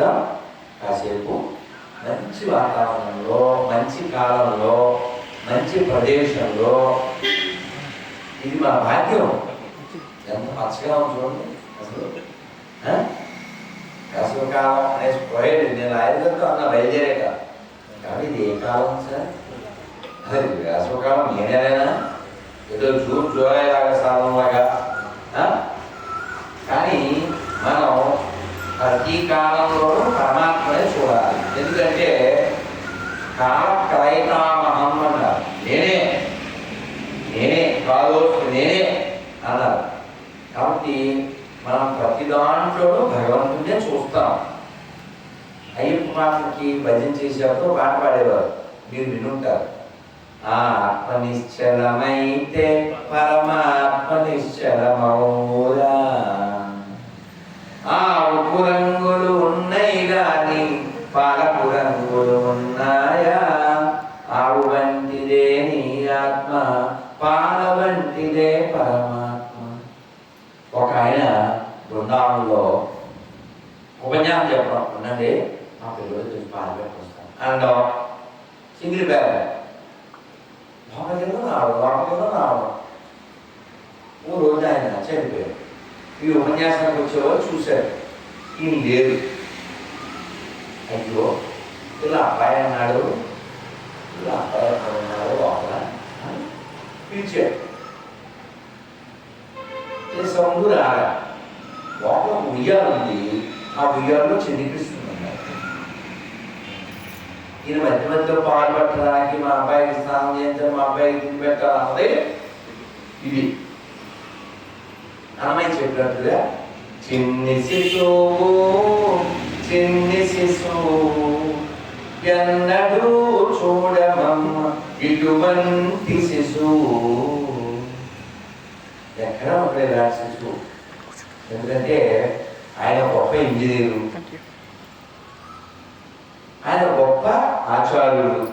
మనం కాసేపు మంచి వాతావరణంలో మంచి కాలంలో మంచి ప్రదేశంలో. ఇది మా భాగ్యం. ఎంత పచ్చగా ఉంది చూడండి. అసలు ఆ? అనేసి పోయాడు నేను ఆయుర్వేదంతో అన్న బయలుదేరాక కానీ ఇది ఏ కాలం సార్? అది వేసవకాలం ఏ నెలైనా ఏదో జూన్ జూలై లాగా సాధనలాగా కానీ మనం ప్రతి కాలంలోనూ పరమాత్మనే చూడాలి. ఎందుకంటే కాల క్రయతామహం అన్నారు. నేనే నేనే కాదు నేనే అన్నారు. కాబట్టి మనం ప్రతి దాంట్లోనూ భగవంతుడే చూస్తాం. అయ్యప్ప పాటలకి భజన చేసేటప్పుడు పాట పాడేవారు. మీరు వినుంటారు. ఆ ఆత్మ నిశ్చలమైతే పరమాత్మ నిశ్చలమౌరా ఆవుపు రంగులు ఉన్నాయి గాని పాలపు రంగులు ఉన్నాయా? ఆవు వంటిదే నీ ఆత్మ పాల వంటిదే పరమాత్మ. ఒక ఆయన బృందావనంలో ఉపన్యాసం చెప్పడం ఉన్నది మా పిల్లలు కొంచెం పాలు పెట్టుకొస్తాను అండం సింగిల్ బ్యాగ్ లోపలికి రావడం లోపలికి రావడం ఓ రోజు ఆయన చనిపోయారు ఈ ఉపన్యాసానికి వచ్చేవారు చూశారు. ఈయన లేరు అయ్యో ఇలా అబ్బాయి అన్నాడు ఇలా అబ్బాయి ఎక్కడ ఉన్నాడు లోపల పిలిచాడు. ఈ సౌండ్ రాగా లోపల ఒక ఉయ్యాల ఉంది ఆ ఉయ్యాలలో చెందిపిస్తుంది ఈయన మధ్య మధ్యలో పాలు పట్టడానికి మా అబ్బాయికి స్నానం చేయించాలి మా అబ్బాయికి తిని పెట్టాలన్నది ఇది. అన్నమయ్య చెప్పినట్టుగా చిన్ని శిశువు చిన్ని శిశువు ఎన్నడూ చూడమమ్మ ఇటువంటి శిశువు ఎక్కడ ఉండలేదు ఆ శిశువు ఎందుకంటే ఆయన గొప్ప ఇంజనీరు. ఆయన గొప్ప ఆచార్యుడు.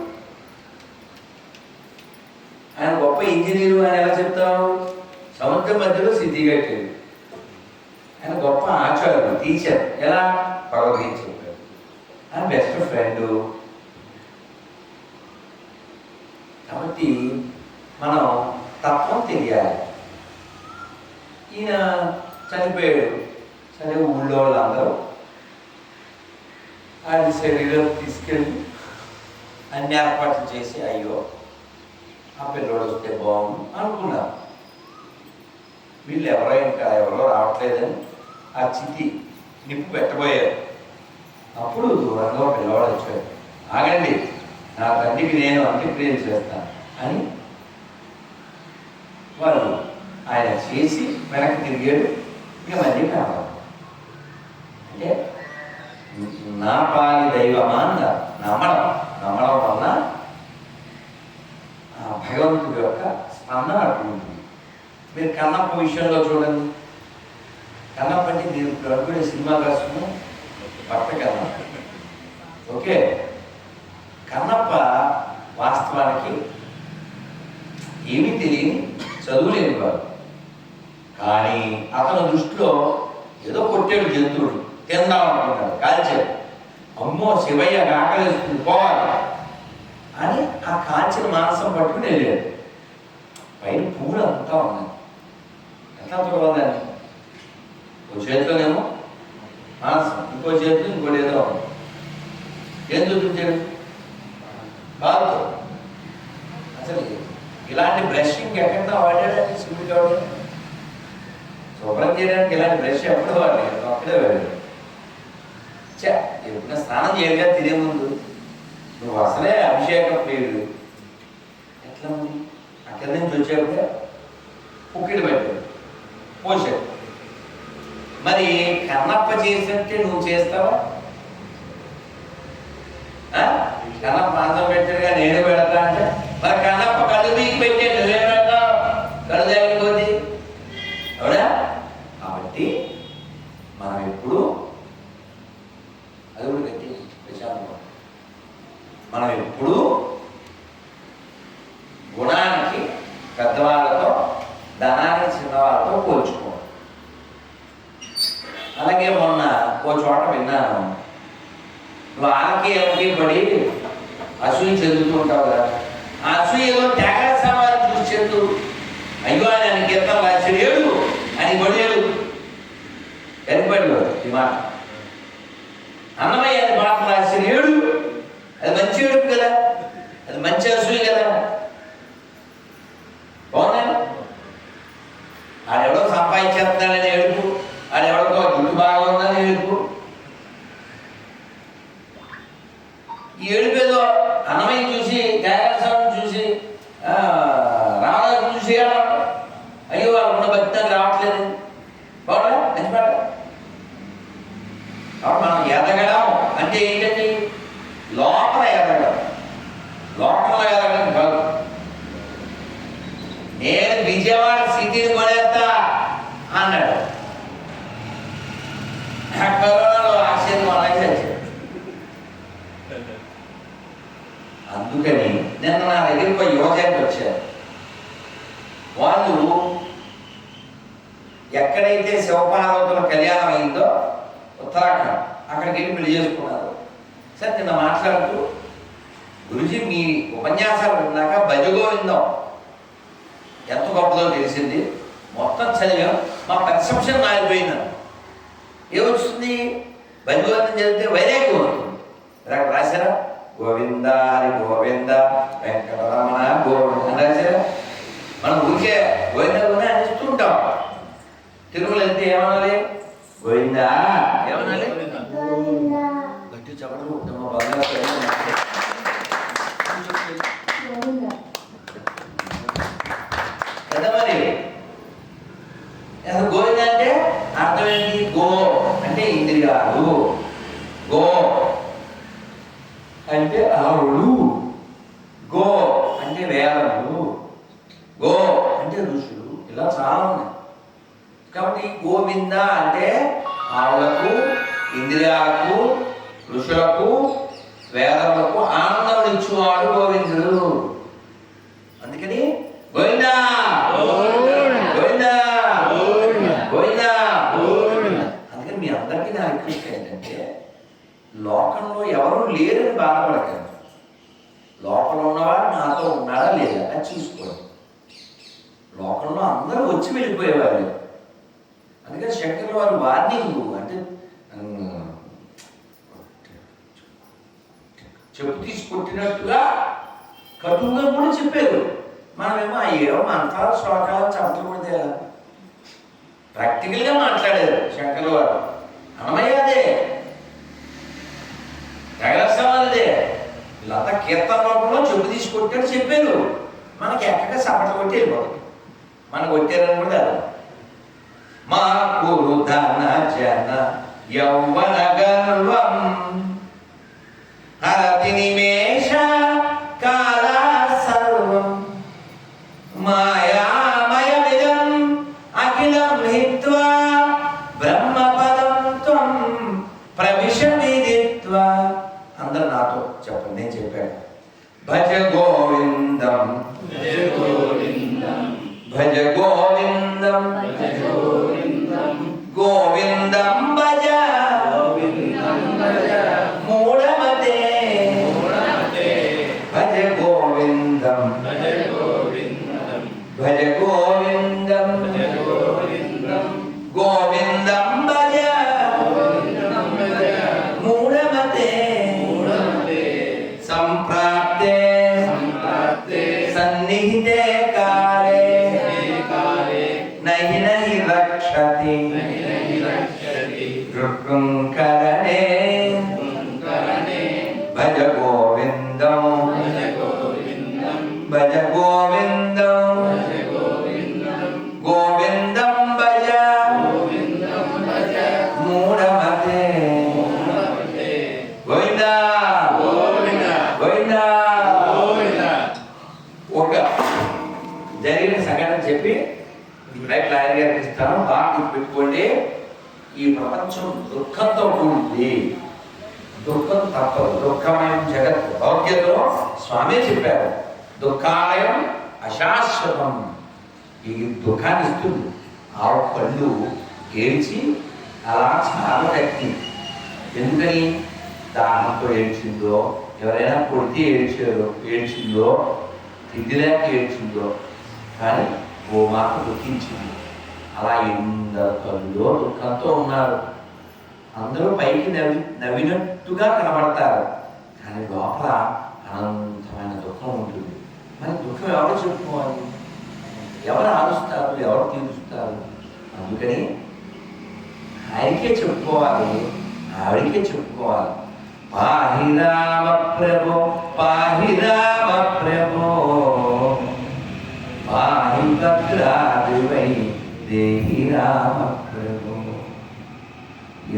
ఆయన గొప్ప ఇంజనీరు అని ఎలా చెప్తావు సముద్ర మధ్యలో సిద్ధి కట్టాడు టీచర్ ఎలా? భగవద్గీత చెప్పాడు ఆయన బెస్ట్ ఫ్రెండ్ కాబట్టి మనం తత్వం తెలియాలి. ఈయన చనిపోయాడు. సరే ఊళ్ళో వాళ్ళందరూ ఆయన శరీరం తీసుకెళ్ళి అన్ని ఏర్పాట్లు చేసి అయ్యో ఆ పిల్లోడు వస్తే బాగుంది అనుకున్నారు. వీళ్ళు ఎవరో ఇంకా ఎవరో రావట్లేదని ఆ చితి నిప్పు పెట్టబోయారు. అప్పుడు దూరంగా పిల్లవాడు వచ్చాడు. ఆగండి నా తండ్రికి నేను అంత్యక్రియలు చేస్తాను అని వారు ఆయన చేసి వెనక్కి తిరిగాడు. ఇక మళ్ళీ కావాలి అంటే నా పాలి దైవమా అన్నారు నమ్మడం నమ్మడం వల్ల భగవంతుడి యొక్క స్పందన అటు ఉంటుంది. మీరు కన్నప్ప విషయంలో చూడండి. కన్నప్ప నేను ప్రభుడే సినిమా రాసుకుని భర్త కన్నప్ప ఓకే? కన్నప్ప వాస్తవానికి ఏమీ తెలియని చదువులేని వాడు. కానీ అతని దృష్టిలో ఏదో కొట్టాడు జంతువుడు తిందాం అనుకున్నాడు కాల్చాడు. అమ్మో శివయ్య ఆకలిస్తుంది పోవాలి. అని ఆ కాల్చిన మాంసం పట్టుకుని వెళ్ళాడు. పైన పువ్వులు అంతా ఉన్నాయి. ఎంత చూడాలని ఓ చేతిలోనేమో? మాంసం ఇంకో చేతులు ఇంకోటి ఏదో ఉంది. ఏం చూపించాడు కాదు అసలు ఇలాంటి బ్రషింగ్ ఎక్కడ వాడాడంటే శివుడికి ఎవడు శుభ్రం చేయడానికి ఇలాంటి బ్రష్ ఎప్పుడు వాడలేదు అక్కడే వాడాడు. చా ఎప్పుడైనా స్నానం చేయగా తినే ముందు. నువ్వు అసలే అభిషేకం ప్రియుడు. ఎట్లా ఉంది? అక్కడి నుంచి వచ్చేప్పుడే కుక్కిడి పెట్టాడు పోసాడు మరి కన్నప్ప చేసినట్టే నువ్వు చేస్తావా ఆ? కన్నప్ప అందం పెట్టాడుగా నేను పెడతా అంటే మరి కన్నప్ప కళ్ళు మీకు పెట్టే నువ్వే పెడతావు కళ్ళు తగ్గిపోతే అవునా కాబట్టి మనం ఎప్పుడు అది కూడా గట్టి ప్రశాంతం మనం ఎప్పుడు గుణానికి పెద్దవాళ్ళతో ధనానికి చిన్నవాళ్ళతో పోల్చుకోవాలి అలాగే మొన్న ఓ చోట విన్నాను నువ్వు ఆలకి ఎలకి పడి అసూయ చెందుతూ ఉంటావు కదా ఆ అసూయలో త్యాగ సమాధి చూసి చెందు అయ్యో ఆయన కీర్తన రాశాడు ఏడు అని పడేడు కనిపడు ఈ మాట అన్నమయ్య అని మాట రాసిన ఏడు అది మంచి ఏడుపు కదా అది మంచి అసూయ కదా బాగుందా ఆడెవడో సంపాదించేస్తున్నాడని ఏడుపు ఆడెవడికో జుట్టు బాగా ఉందని ఏడుపు ఈ ఏడుపు ఏదో అన్నమయ్య చూసి త్యాగస్వామిని చూసి ఆ, రామదాసు చూసి ఏడవడం. అయ్యో వాళ్ళకున్న భక్తి నాకు రావట్లేదు బాగుందా మంచి మాట కాబట్టి మనం ఎదగడం అంటే ఏంటండి లోపల ఎదగడం లోపల ఎదగడం కాదు నేను విజయవాడ సిటీని కొనేస్తా అన్నాడు ఆ కరోనాలో ఆశ్చర్యం అలాగే చచ్చాడు అందుకని నిన్న నా దగ్గరికి ఒక యువజంట వచ్చారు వాళ్ళు ఎక్కడైతే శివపార్వతుల కళ్యాణం అయిందో ఉత్తరాఖండ్ అక్కడికి వెళ్ళి పెళ్ళి చేసుకున్నారు సరే నిన్న మాట్లాడుతూ గురుజీ మీ ఉపన్యాసాలు విన్నాక భజగోవిందం ఎంత గొప్పదో తెలిసింది మొత్తం చదివాం మా పర్సెప్షన్ మారిపోయింది ఏమొస్తుంది భజగోవిందం చదివితే వైరాగ్యం అవుతుంది రాశారా గోవింద హరి గోవింద వెంకటరమణ గోవింద మనం ఊరికే గోవింద గోవింద అనిస్తుంటాం తిరుమల వెళ్తే ఏమనాలి? గోవింద. ఏమనాలి? గట్టి చెప్పడం. కదా మరి అసలు గోవింద అంటే అర్థం ఏంటి? గో అంటే ఇంద్రియాలు. ఉన్నాడా లేదా చూసుకోండి లోకంలో అందరూ వచ్చి వెళ్ళిపోయేవాళ్ళు. అందుకని శంకర్ వారు వార్నింగ్ అంటే చెప్పు తీసి కొట్టినట్టుగా కటువుగా కూడా చెప్పారు మనమేమో అయ్యో మంత్రాలు శ్లోకాలు చమటలు ప్రాక్టికల్గా మాట్లాడారు శంకర్ వారు. అన్నమయ్య అదే తెగలసవాలదే వీళ్ళంతా కీర్తన రూపంలో చెప్పు తీసుకొట్టాడు చెప్పారు. మనకి ఎక్కడ సపట కొట్టి వెళ్ళిపోతుంది మనకు కొట్టారని కూడా కాదు. మా కురు ధన జన యౌవన గర్వం. హరతిని మే ఈ దుఃఖాన్ని ఇస్తుంది ఆ కళ్ళు ఏడ్చి అలా చాలా వ్యక్తి ఎందుకని? దానంతో ఏడ్చిందో ఎవరైనా కొడితే ఏడ్చారో ఏడ్చిందో తిండి లేక ఏడ్చిందో కానీ గోమాత దుఃఖించింది. అలా ఎందరు కళ్ళు దుఃఖంతో ఉన్నారు. అందరూ పైకి నవ్వి నవ్వినట్టుగా కనబడతారు. కానీ లోపల అనంతమైన దుఃఖం ఉంటుంది. మరి దుఃఖం ఎవరు చెప్పుకోవాలి? ఎవరు ఆరుస్తారు ఎవరు తీరుస్తారు? అందుకని ఆయనకే చెప్పుకోవాలి ఆవిడకే చెప్పుకోవాలి. పాహిరామ ప్రభో పాహిరామ ప్రభో పాహి భద్రాదివై దేహి రామ ప్రభో.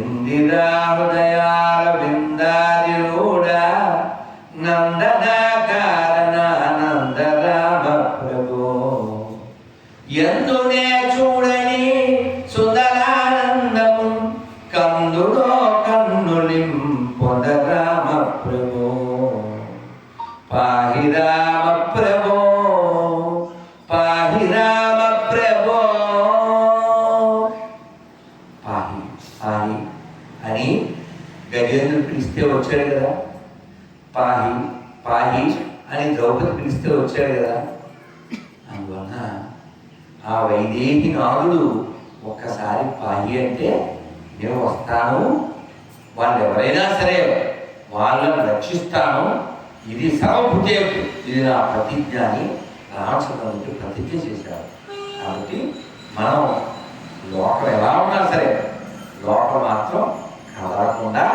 ఇందిరా హృదయాల విందాదిరూఢ నందన కారణ స్థితిలో వచ్చాడు కదా. అందువలన ఆ వైదేహి నాగుడు ఒక్కసారి పాయి అంటే నేను వస్తాను. వాళ్ళు ఎవరైనా సరే వాళ్ళని రక్షిస్తాను. ఇది సర్వభుతే ఇది నా ప్రతిజ్ఞ అని రామచంద్రుడికి ప్రతిజ్ఞ చేశారు కాబట్టి మనం లోకం ఎలా ఉన్నా సరే లోకం మాత్రం కదలకుండా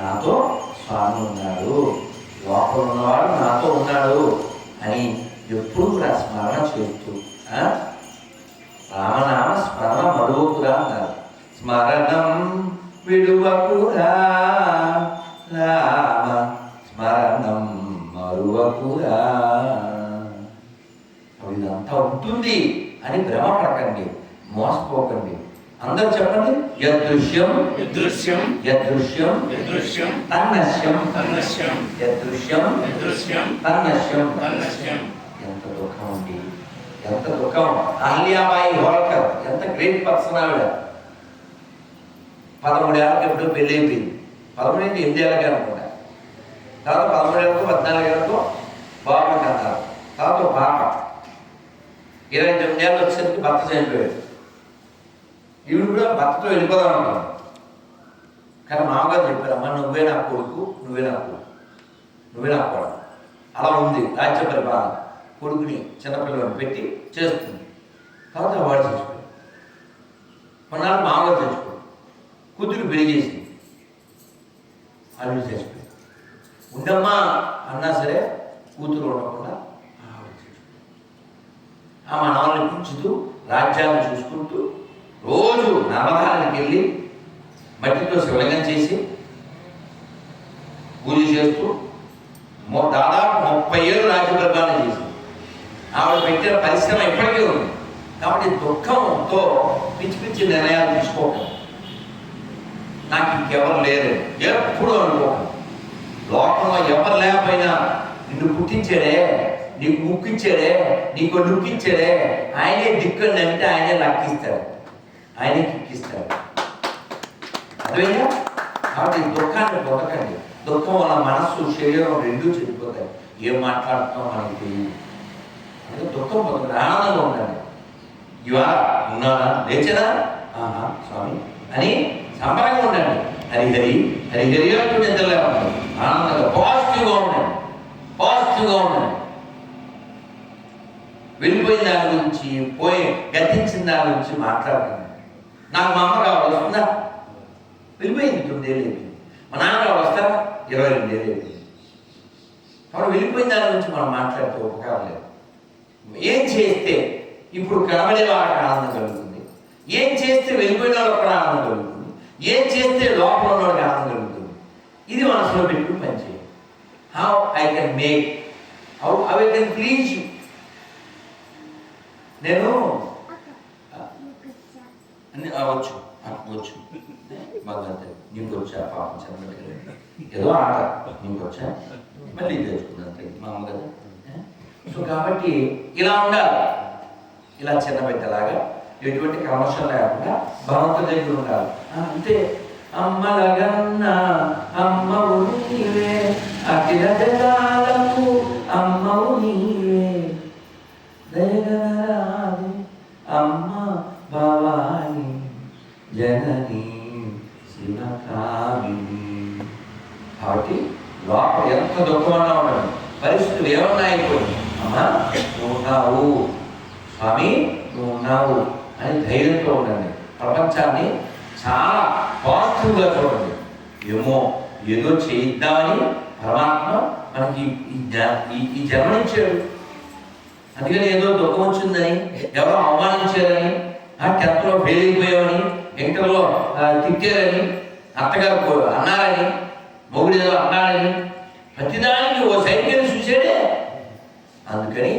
నాతో స్వామి ఉన్నాడు. లోపల ఉన్నవాడు నాతో ఉన్నాడు అని ఎప్పుడు కూడా స్మరణ చేస్తూ రామనామ స్మరణ మరువకురా అన్నారు. స్మరణం విడువకురా రామ స్మరణం మరువకురా. ఇదంతా ఉంటుంది అని భ్రమపడకండి మోసపోకండి. అందరూ చెప్పండి. యదృశ్యం యదృశ్యం యదృశ్యం యదృశ్యం తన్నశ్యం తన్నశ్యం యదృశ్యం యదృశ్యం తన్నశ్యం. తన్నశ్యం. ఎంత దుఃఖం అండి. ఎంత దుఃఖం. అహల్యాబాయి హోల్కర్ ఎంత గ్రేట్ పర్సన్ ఆవిడ. పదమూడేళ్ళకి ఎప్పుడు పెళ్ళి అయిపోయింది పదమూడేళ్ళకి ఎనిమిది ఏళ్ళకి అనుకుంటా. తర్వాత పదమూడేళ్ళకు పద్నాలుగేళ్ళకు బాబు అన్నారు తర్వాత పాప. ఇరవై తొమ్మిది ఏళ్ళు వచ్చేసరికి భర్త చనిపోయాడు. ఈవిడ కూడా భర్తతో వెళ్ళిపోదాం అంటాను కానీ మామగారు చెప్పారు అమ్మ నువ్వే నా కొడుకు నువ్వే నా కొడుకు నువ్వే నా కొడుకు. అలా ఉంది రాజ్య పరిపాలన. కొడుకుని చిన్నపిల్లని పెట్టి చేస్తుంది. తర్వాత వాడు చచ్చిపోయాడు. కొన్నాళ్ళు మామగారు చచ్చిపోయాడు. కూతురు పెళ్ళి చేసింది అల్లుడు చచ్చిపోయాడు ఉండమ్మా అన్నా సరే కూతురు ఉండకుండా ఆవిడ చచ్చిపోయింది. ఆ మనవాళ్ళని పెంచుతూ రాజ్యాన్ని చూసుకుంటూ రోజు నవధానికి వెళ్ళి మట్టితో శివలింగం చేసి పూజ చేస్తూ మొ- దాదాపు ముప్పై ఏళ్ళు రాజ్య పరిపాలన చేసింది ఆవిడ పెట్టిన పరిశ్రమ ఇప్పటికీ ఉంది కాబట్టి దుఃఖంతో పిచ్చి పిచ్చి నిర్ణయాలు తీసుకోకండి నాకు ఇంకెవరు లేరు ఎప్పుడు అనుకోకండి లోకంలో ఎవరు లేకపోయినా నిన్ను పుట్టించాడే నీకు ముక్కిచ్చాడే నీకు లుక్కిచ్చాడే ఆయనే దిక్కండి అంటే ఆయనే లక్కిస్తాడు ఆయనకి కిక్కిస్తాడు అర్థమైందా? కాబట్టి ఈ దుఃఖాన్ని పొందకండి దుఃఖం వల్ల మనస్సు శరీరం రెండూ చెడిపోతాయి. ఏం మాట్లాడుతున్నాం మనకి తెలియదు అంటే దుఃఖం పొందకండి ఆనందంగా ఉండాలి ఇవా ఉన్నారా? లేచనా ఆహా స్వామి. అని సంబరంగా ఉండండి. హరిహరి హరిహరి అంటూ నిద్రలే ఉండండి. ఆనందంగా పాజిటివ్గా ఉండండి. పాజిటివ్గా ఉండండి. వెళ్ళిపోయిన దాని గురించి పోయి గతించిన దాని గురించి మాట్లాడకండి. నాకు మా అమ్మ కావాలి వస్తుందా? వెళ్ళిపోయింది తొమ్మిదేళ్ళు అయిపోయింది. మా నాన్నగారు వస్తారా? ఇరవై రెండేళ్ళు అయిపోయింది. కాబట్టి వెళ్ళిపోయిన దాని గురించి మనం మాట్లాడితే ఉపకారం లేదు. ఏం చేస్తే ఇప్పుడు కనబడే వాళ్ళకి ఆనందం కలుగుతుంది? ఏం చేస్తే వెళ్ళిపోయిన వాళ్ళకి కూడా ఆనందం కలుగుతుంది? ఏం చేస్తే లోపల ఉన్న వాళ్ళకి ఆనందం కలుగుతుంది? ఇది మనసులో పెట్టుకుని పనిచేయాలి. How I can make how I can please you నేను అన్ని ఆ, వచ్చు. ఆ, నీకు వచ్చా? పాపం చెప్పలేదు ఏదో ఆట. నీకు వచ్చా? మళ్ళీ తెచ్చుకున్నాను మా అమ్మ కదా. సో కాబట్టి ఇలా ఉండాలి. ఇలా చిన్న బిడ్డలాగా ఎటువంటి క్రమశం లేకుండా భగవంతుడి దగ్గర ఉండాలి. ఆ, అంతే అమ్మలగన్న అమ్మవు నీవే అఖిల జగాలకు అమ్మవు నీవే. జనని శివకామిని కాబట్టి లోపల ఎంత దుఃఖమన్నా ఉండదు పరిస్థితులు ఏమన్నాయి అమ్మా నువ్వు ఉన్నావు స్వామి నువ్వు ఉన్నావు అని ధైర్యంతో ఉండండి. ప్రపంచాన్ని చాలా పాజిటివ్గా చూడండి. ఏమో ఏదో చేయిద్దామని పరమాత్మ మనకి ఈ జ- ఈ- జన్మనిచ్చాడు. అందుకని ఏదో దుఃఖం వచ్చిందని ఎవరో అవమానించారని ఆ టెన్త్లో ఫెయిల్ అయిపోయామని ఇంటర్లో తిట్టారని అత్తగారు అన్నారని మొగుడు ఏదో అన్నాడని ప్రతిదానికి ఓ సైకిల్ చూసాడే అందుకని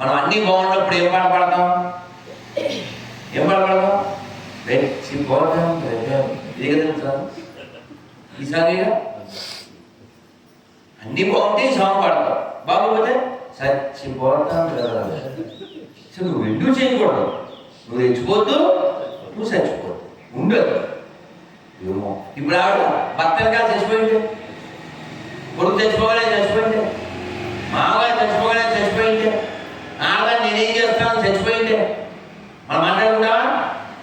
మనం అన్నీ బాగున్నప్పుడు ఏం పాట పాడతాం? ఏం పాట పాడతాం? రెచ్చిపోతాం ఇది కదా సార్ ఈసారిగా అన్నీ బాగుంటే ఈ సాంగ్ పాడతాం. బాగోపోతే చచ్చిపోతాం కదా సో నువ్వు ఎందుకు చేయకూడదు. నువ్వు తెచ్చుకోవద్దు నువ్వు చచ్చిపోద్దు ఉండదు. ఏమో. ఇప్పుడు ఆవిడ భర్తలుగా చచ్చిపోయింది. కొడుకు చచ్చిపోగానే చచ్చిపోయింది. మామగారు చచ్చిపోగానే చచ్చిపోయింది. ఆడగా నేనేం చేస్తాను? చచ్చిపోయింది. మనం మాట్లాడుకుంటావా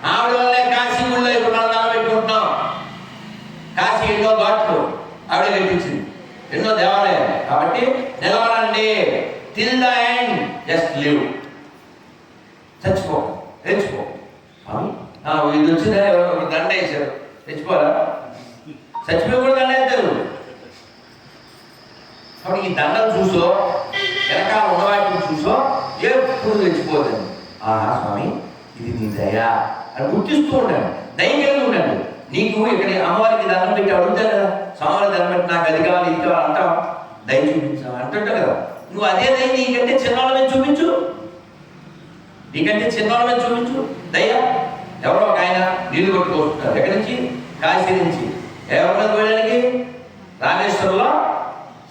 ఆవిడ వల్లే కాశీ ఊళ్ళో ఇప్పుడు మనం నిలబెట్టుకుంటున్నాం కాశీ ఎన్నో ఘాట్లు ఆవిడ కట్టించింది ఎన్నో దేవాలయాలు. కాబట్టి నిలబడండి till the end just live చచ్చిపో తెచ్చిపో ఆ, ఇది వచ్చిందా ఒక దండ వేశారు. తెచ్చిపోరా చచ్చిపోయి కూడా దండ వేస్తారు. కాబట్టి ఈ దండ చూసో వెనకాల ఉన్నవాటిని చూసో ఎప్పుడు తెచ్చిపోతుంది ఆహా స్వామి ఇది నీ దయ అని గుర్తిస్తూ ఉండండి. దయం కలిగి ఉండండి. నీకు ఇక్కడ అమ్మవారికి దండం పెట్టి అడుగుతారు కదా? స్వామివారి దండం పెట్టి నాకు అది కావాలి ఇది కావాలి అంటాం దయ చూపించావా? అంటుంటావు కదా. నువ్వు అదే దయ నీకంటే చిన్నవాళ్ళ మీద చూపించు. నీకంటే చిన్నవాళ్ళ మీద చూపించు. దయ. ఎవరో ఒక ఆయన నీళ్ళు కొట్టుకొస్తున్నారు ఎక్కడి నుంచి? కాశీ నుంచి. ఎవరి మీద పోయడానికి రామేశ్వరంలో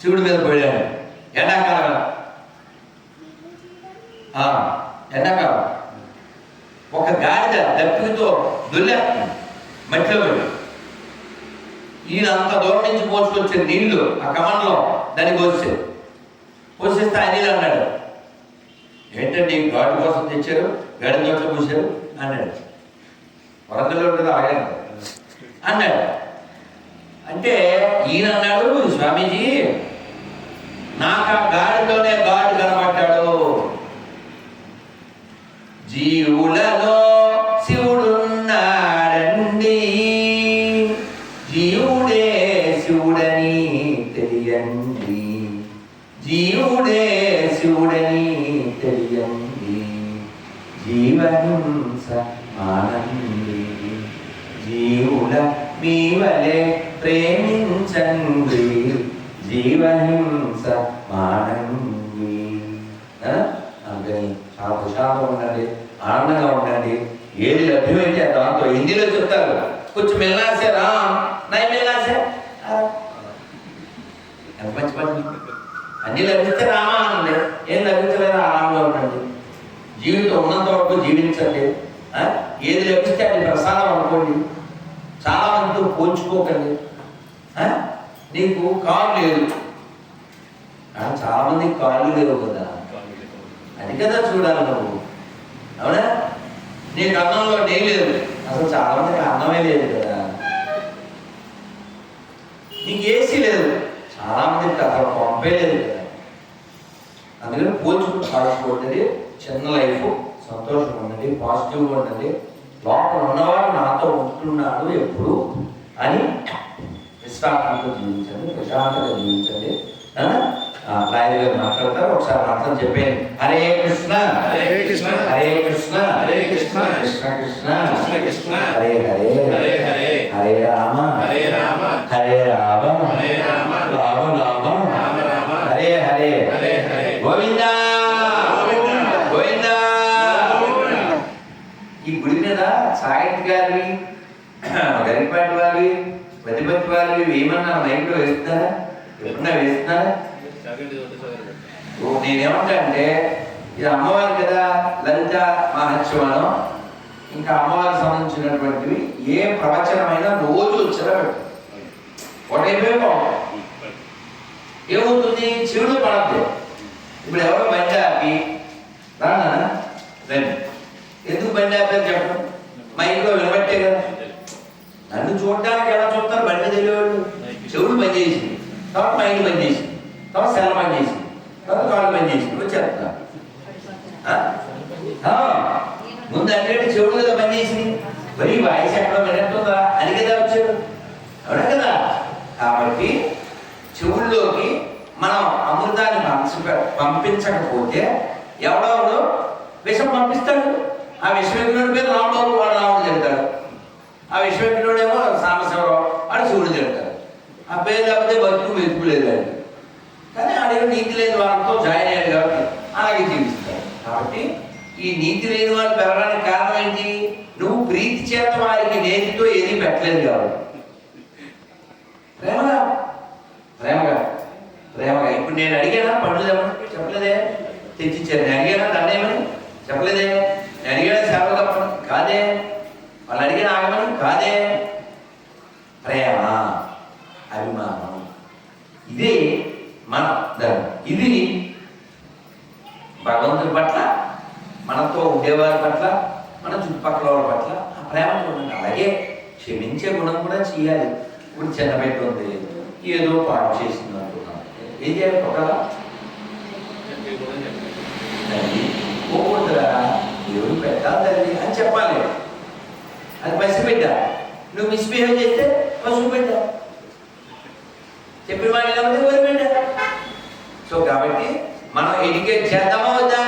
శివుడి మీద పోయాడు ఎండాకాలం ఆ, ఎండాకాలం. ఒక గాడిద దప్పికతో దొల్లేస్తుంది మట్టిలో పడి ఈయన అంత దూరం నుంచి పోసుకొచ్చే నీళ్ళు ఆ కమండలో దాన్ని పోసారు పోషిస్తే ఆయన నీళ్ళు అన్నాడు. ఏంటండి గాడి కోసం తెచ్చారు? గాడి నోట్లో పూసారు అన్నాడు. వరంగల్లో ఉండదు ఆయన అన్నాడు. అంటే ఈయన అన్నాడు స్వామీజీ నాకు ఆ గాడిలోనే గాడు కనబడ్డాడు. జీవులలో వలె ప్రేమించండి జీవహింస మానండి అందుకని చాలా ప్రశాంతంగా ఉండండి ఆనందంగా ఉండండి ఏది లభ్యమైతే దాంతో హిందీలో చెప్తారు కొంచెం మిల్లాసే రా నై మిల్లాసే ఎంత మంచి పని అన్ని లభిస్తే రామా అనండి ఏం లభించలేదా ఆనందంగా ఉండండి జీవితం ఉన్నంత వరకు జీవించండి ఏది లభిస్తే అది ప్రసాదం అనుకోండి చాలా మందితో పోల్చుకోకండి. నీకు కారు లేదు. చాలా మందికి కాళ్ళు లేవు కదా. అది కదా చూడాలి నువ్వు. అవునా? నీకు అన్నంలో నేను లేదు. అసలు చాలా మందికి అన్నమే లేదు కదా. నీకు ఏసీ లేదు. చాలా మందికి అసలు పంపే లేదు కదా. అందుకని పోల్చుకుని చిన్న లైఫ్. సంతోషంగా ఉండండి. పాజిటివ్గా ఉండండి. లోపల ఉన్నవాడు నాతో ఉంటున్నాడు ఎప్పుడు? అని విశ్రాంతితో జీవించండి ప్రశాంతంగా జీవించండి. నాయుడు గారు మాట్లాడతారు ఒకసారి మాత్రం చెప్పాను హరే కృష్ణ. హరే కృష్ణ. హరే కృష్ణ. హరే కృష్ణ. కృష్ణ కృష్ణ. కృష్ణ కృష్ణ. హరే హరే. హరే హరే. హరే రామ. హరే రామ. హరే రామ రామ రామ రామ రామ హరే హరే హరే హరే గోవింద గోవిందా. గోవింద ఈ గుడి మీద సాహిత్య గారివి గరిపాటి వారివి ప్రతిపత్తి ఏమన్నా మైండ్లో వేస్తున్నారా? ఎప్పుడన్నా వేస్తున్నారా? నేనేమంటా అంటే ఇది అమ్మవారి కదా లలిత మహత్యమనం ఇంకా అమ్మవారికి సంబంధించినటువంటివి ఏ ప్రవచనమైనా రోజు వచ్చేలా పెట్టు. ఒకటైపోయి ఏమవుతుంది? చెడు పడద్దు. ఇప్పుడు ఎవరో బండి ఆపి? రానా రండి. ఎందుకు బండి ఆపారు చెప్పండి. మా ఇంట్లో వినబట్టే కదా. నన్ను చూడడానికి ఎలా చూస్తారు? బండి తెలియవాళ్ళు చెవులు బంద్ తర్వాత మైండ్ బంద్ తర్వాత సెల పనిచేసింది తర్వాత కాళ్ళు పనిచేసింది వచ్చేస్తా ఆ? ముందు అంటే చెవులు కదా బంద్ మరి వాయిస్ ఎక్కడో వినట్టుందా? అని కదా వచ్చాడు అవునా కదా? కాబట్టి చెవుల్లోకి మనం అమృతాన్ని పంపించకపోతే ఎవడెవడో విషం పంపిస్తాడు. ఆ విశ్వవిజ్ఞుడి పేరు రామబాబు వాడు రాముడు చెప్తాడు. ఆ విశ్వవిజ్ఞుడేమో సాంబశివరావు వాడు శివుడు చెప్తాడు. ఆ పేరు లేకపోతే బతుకు వెతుకు లేదండి కానీ ఆడేమో నీతి లేని వాళ్ళతో జాయిన్ అయ్యాడు కాబట్టి అలాగే జీవిస్తాడు. కాబట్టి ఈ నీతి లేని వాళ్ళు పెరగడానికి కారణం ఏంటి? నువ్వు ప్రీతి చేత వారికి నేతితో ఏది పెట్టలేదు కాబట్టి. ప్రేమగా? ప్రేమగా? ప్రేమగా? ఇప్పుడు నేను అడిగానా? పండ్లు తెమ్మని చెప్పలేదే? తెచ్చిచ్చారు. నేను అడిగానా? దండేమని చెప్పలేదే? నేను అడిగానా తప్పని కాదే? వాళ్ళు అడిగిన ఆగమని కాదే? ప్రేమ అభిమానం. ఇది మన ధర్మం. ఇది భగవంతుడి పట్ల మనతో ఉండేవారి పట్ల మన చుట్టుపక్కల వాళ్ళ పట్ల ఆ ప్రేమ చూడండి. అలాగే క్షమించే గుణం కూడా చేయాలి. ఇప్పుడు చిన్న బిడ్డ ఉంది. ఏదో పాడు చేసింది అనుకున్నాం ఏం చేయాలి ఒకలా తల్లి పోకూడదురా దేవుడు తల్లి అని చెప్పాలి. అది పసిబిడ్డ. నువ్వు మిస్బిహేవ్ చేస్తే పసుపు బిడ్డ చెప్పిన మాట కాబట్టి వదిలి బిడ్డ? సో కాబట్టి మనం ఎడ్యుకేట్ చేద్దామా వద్దా?